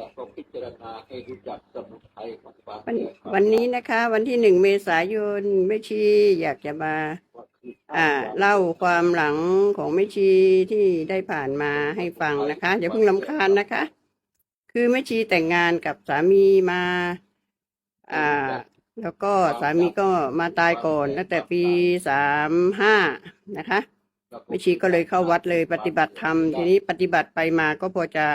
จะต้องพิจารณาให้รู้จักสมุทัยของความวันแก่ความวันนี้นะคะ วันที่หนึ่งเมษายนแม่ชีอยากจะมา ว่าคืออ่า เล่าความหลังของแม่ชีที่ได้ผ่านมาให้ฟังนะคะอย่าเพิ่งลำคาญนะคะ คือแม่ชีแต่งงานกับสามีมา อ่า แล้วก็สามีก็มาตายก่อนตั้งแต่ปีสามห้านะคะ แม่ชีก็เลยเข้าวัดเลยปฏิบัติธรรมทีนี้ปฏิบัติไปมาก็พอจะ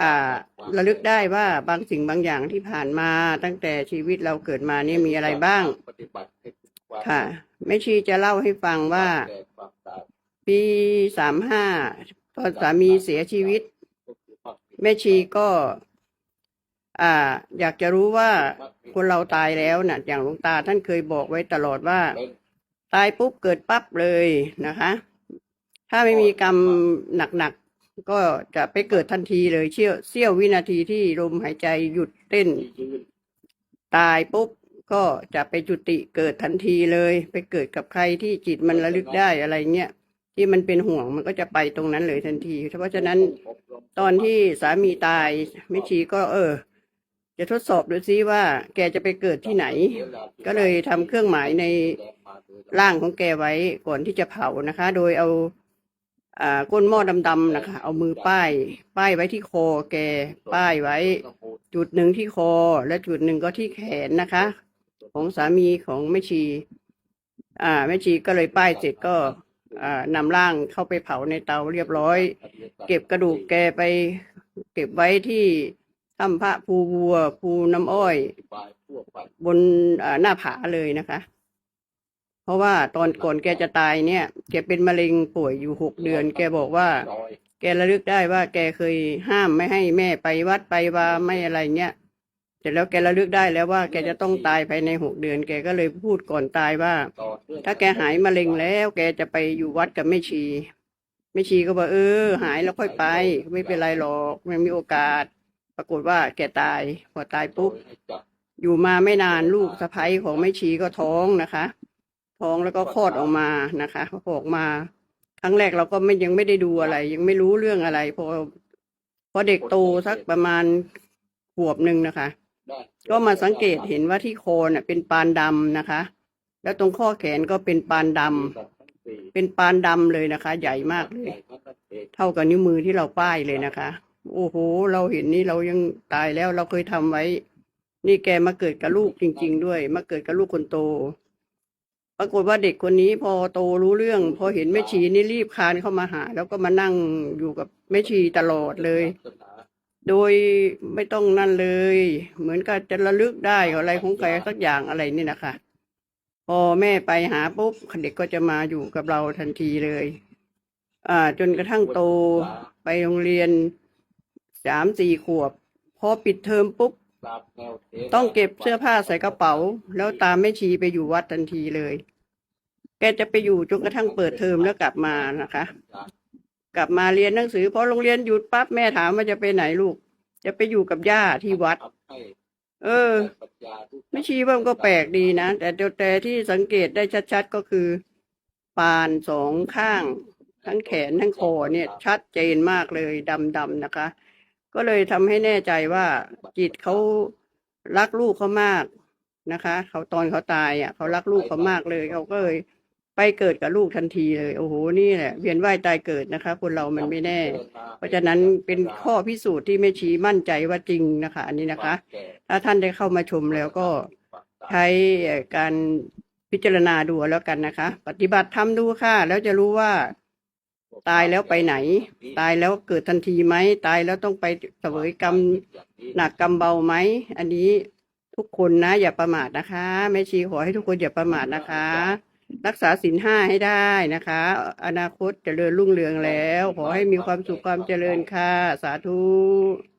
อ่าระลึกได้ว่าบางสิ่งบางอย่างที่ผ่านมาตั้งแต่ชีวิตเราเกิดมาเนี่ยมีอะไรบ้างปฏิบัติให้ถึงความค่ะแม่ชีจะเล่าให้ฟังว่าแก่ความตายปีสามห้าตอนสามีเสียชีวิตก็คือความผิดแม่ชีก็ อ่า อยากจะรู้ว่าคนเราตายแล้วน่ะ อย่างหลวงตาท่านเคยบอกไว้ตลอดว่าเป็นตายปุ๊บเกิดปั๊บเลยนะคะ ถ้าไม่มีกรรมหนักๆ ก็จะไปเกิดทันทีเลยเชี่ยวเสี้ยววินาทีที่ลมหายใจหยุดเต้น ตายปุ๊บก็จะไปจุติเกิดทันทีเลย ไปเกิดกับใครที่จิตมันระลึกได้อะไรเงี้ยที่มันเป็นห่วงมันก็จะไปตรงนั้นเลยทันที เพราะฉะนั้นตอนที่สามีตายแม่ชีก็ เออ จะทดสอบดูซิว่า แกจะไปเกิดที่ไหน ก็เลยทำเครื่องหมายในร่างของแกไว้ก่อนที่จะเผานะคะ โดยเอา อ่าก้นหม้อดำๆนะคะเอามือป้าย ป้ายไว้ที่คอแก ป้ายไว้ จุดหนึ่งที่คอ และจุดหนึ่งก็ที่แขนนะคะ ของสามีของแม่ชี อ่าแม่ชีก็เลยป้ายเสร็จก็อ่านำร่างเข้าไปเผาในเตาเรียบร้อย เก็บกระดูกแกไป เก็บไว้ที่ถ้ำพระภูวัวภูน้ำอ้อย บนอ่าหน้าผาเลยนะคะ เพราะว่าตอนก่อนแกจะตายเนี่ย แกเป็นมะเร็งป่วยอยู่หกเดือน แกบอกว่า แกระลึกได้ว่า แกเคยห้ามไม่ให้แม่ไปวัดไปว่าไม่อะไรเงี้ยเสร็จแล้วแกระลึกได้แล้วว่าแกจะต้องตายภายในหกเดือน แกก็เลยพูดก่อนตายว่า ถ้าแกหายมะเร็งแล้ว แกจะไปอยู่วัดกับแม่ชีแม่ชีก็บอกเออ หายแล้วค่อยไป ไม่เป็นไรหรอกมันมีโอกาส ปรากฏว่า แกตายพอตายปุ๊บอยู่มาไม่นานลูกสะใภ้ของแม่ชีก็ท้องนะคะ ท้องแล้วก็คลอดออกมานะคะพอออกมา ครั้งแรกเราก็ไม่ยังไม่ได้ดูอะไร ยังไม่รู้เรื่องอะไร พอพอเด็กโตสักประมาณขวบหนึ่งนะคะ ก็มาสังเกตเห็นว่าที่โคนเป็นปานดำนะคะ แล้วตรงข้อแขนก็เป็นปานดำเป็นปานดำเลยนะคะ ใหญ่มากเลย เท่ากับนิ้วมือที่เราป้ายเลยนะคะ โอ้โห เราเห็นนี่เรายังตายแล้วเราเคยทำไว้ นี่แกมาเกิดกับลูกจริง ๆ ด้วย มาเกิดกับลูกคนโต รากฏว่าเด็กคนนี้พอโตรู้เรื่อง พอเห็นแม่ชีนี่รีบคานเข้ามาหา แล้วก็มานั่งอยู่กับแม่ชีตลอดเลย โดยไม่ต้องนั่นเลย เหมือนกับจะระลึกได้อะไรของใครสักอย่างอะไรนี่นะคะพอแม่ไปหาปุ๊บเด็กก็จะมาอยู่กับเราทันทีเลย อ่า จนกระทั่งโตไปโรงเรียนสามสี่ขวบพอปิดเทอมปุ๊บต้องเก็บเสื้อผ้าใส่กระเป๋า แล้วตามแม่ชีไปอยู่วัดทันทีเลย แกจะไปอยู่จนกระทั่งเปิดเทอมแล้วกลับมานะคะ กลับมาเรียนหนังสือพอโรงเรียนหยุดปั๊บแม่ถามว่าจะไปไหนลูก จะไปอยู่กับย่าที่วัด เออ ไม่ชี้ว่ามันก็แปลกดีนะแต่แต่แต่ที่สังเกตได้ชัดๆก็คือปานสองข้าง ทั้งแขนทั้งคอเนี่ย ชัดเจนมากเลยดำๆนะคะ ก็เลยทำให้แน่ใจว่าจิตเขารักลูกเขามากนะคะ เขาตอนเขาตายอะ เขารักลูกเขามากเลยเขาก็เลย เกิดกับลูกทันทีเลย โอ้โหนี่แหละเวียนว่ายตายเกิดนะคะ คนเรามันไม่แน่ เพราะฉะนั้นเป็นข้อพิสูจน์ที่แม่ชีมั่นใจว่าจริงนะคะ อันนี้นะคะ ถ้าท่านได้เข้ามาชมแล้วก็ใช้การพิจารณาดูแล้วกันนะคะ ปฏิบัติทำดูค่ะ แล้วจะรู้ว่าตายแล้วไปไหน ตายแล้วเกิดทันทีไหม ตายแล้วต้องไปเสวยกรรมหนักกรรมเบาไหม อันนี้ทุกคนนะ อย่าประมาทนะคะแม่ชีขอให้ทุกคนอย่าประมาทนะคะ รักษาศีลห้าให้ได้นะคะ อนาคตจเจริญรุ่งเรืองแล้ว ขอให้มีความสุขความเจริญค่ะ สาธุ